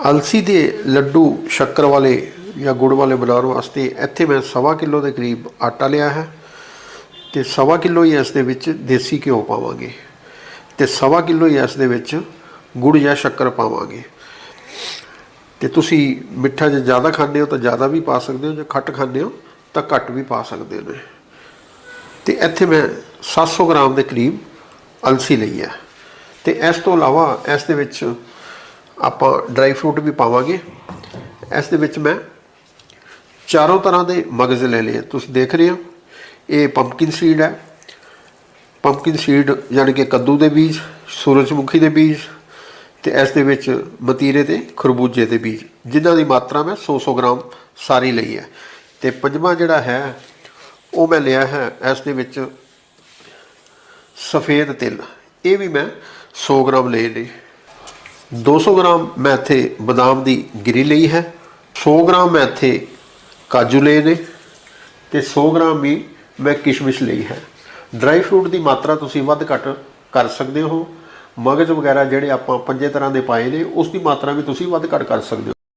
ਅਲਸੀ ਦੇ ਲੱਡੂ ਸ਼ੱਕਰ ਵਾਲੇ ਜਾਂ ਗੁੜ ਵਾਲੇ ਬਣਾਉਣ ਵਾਸਤੇ ਇੱਥੇ ਮੈਂ ਸਵਾ ਕਿਲੋ ਦੇ ਕਰੀਬ ਆਟਾ ਲਿਆ ਹੈ ਤੇ ਸਵਾ ਕਿਲੋ ਹੀ ਇਸ ਦੇ ਵਿੱਚ ਦੇਸੀ ਘਿਓ ਪਾਵਾਂਗੇ ਤੇ ਸਵਾ ਕਿਲੋ ਹੀ ਇਸ ਦੇ ਵਿੱਚ ਗੁੜ ਜਾਂ ਸ਼ੱਕਰ ਪਾਵਾਂਗੇ। ਤੇ ਤੁਸੀਂ ਮਿੱਠਾ ਜੇ ਜ਼ਿਆਦਾ ਖਾਂਦੇ ਹੋ ਤਾਂ ਜ਼ਿਆਦਾ ਵੀ ਪਾ ਸਕਦੇ ਹੋ, ਜੇ ਖੱਟ ਖਾਂਦੇ ਹੋ ਤਾਂ ਘੱਟ ਵੀ ਪਾ ਸਕਦੇ ਨੇ ਤੇ ਇੱਥੇ ਮੈਂ 700 ਗ੍ਰਾਮ ਦੇ ਕਰੀਬ ਅਲਸੀ ਲਈ ਹੈ। ਤੇ ਇਸ ਤੋਂ ਇਲਾਵਾ ਇਸ ਦੇ ਵਿੱਚ ਆਪਾਂ ਡਰਾਈ ਫਰੂਟ ਵੀ ਪਾਵਾਂਗੇ। ਇਸ ਦੇ ਵਿੱਚ ਮੈਂ ਚਾਰੋਂ ਤਰ੍ਹਾਂ ਦੇ ਮਗਜ਼ ਲੈ ਲਏ ਤੁਸੀਂ ਦੇਖ ਰਹੇ ਹੋ, ਇਹ ਪੰਪਕਿਨ ਸੀਡ ਹੈ। ਪੰਪਕਿਨ ਸੀਡ ਯਾਨੀ ਕਿ ਕੱਦੂ ਦੇ ਬੀਜ, ਸੂਰਜਮੁਖੀ ਦੇ ਬੀਜ ਤੇ ਇਸ ਦੇ ਵਿੱਚ ਮਤੀਰੇ ਤੇ ਖਰਬੂਜੇ ਦੇ ਬੀਜ। ਜਿਨ੍ਹਾਂ ਦੀ ਮਾਤਰਾ ਮੈਂ 100-100 ਗ੍ਰਾਮ ਸਾਰੀ ਲਈ ਹੈ। ਤੇ ਪੰਜਵਾਂ ਜਿਹੜਾ ਹੈ, ਉਹ ਮੈਂ ਲਿਆ ਹੈ ਇਸ ਦੇ ਵਿੱਚ ਸਫੇਦ ਤਿਲ। ਇਹ ਵੀ ਮੈਂ 100 ਗ੍ਰਾਮ ਲਏ ਨੇ। 200 ਗ੍ਰਾਮ ਮੈਂ ਇੱਥੇ ਬਦਾਮ ਦੀ ਗਿਰੀ ਲਈ ਹੈ। 100 ਗ੍ਰਾਮ ਮੈਂ ਇੱਥੇ ਕਾਜੂ ਲਏ ਨੇ ਤੇ 100 ਗ੍ਰਾਮ ਵੀ ਮੈਂ ਕਿਸ਼ਮਿਸ਼ ਲਈ ਹੈ। ਡਰਾਈ ਫਰੂਟ ਦੀ ਮਾਤਰਾ ਤੁਸੀਂ ਵੱਧ ਘੱਟ ਕਰ ਸਕਦੇ ਹੋ। ਮਗਜ਼ ਵਗੈਰਾ ਜਿਹੜੇ ਆਪਾਂ ਪੰਜੇ ਤਰ੍ਹਾਂ ਦੇ ਪਾਏ ਨੇ, ਉਸ ਦੀ ਮਾਤਰਾ ਵੀ ਤੁਸੀਂ ਵੱਧ ਘੱਟ ਕਰ ਸਕਦੇ ਹੋ।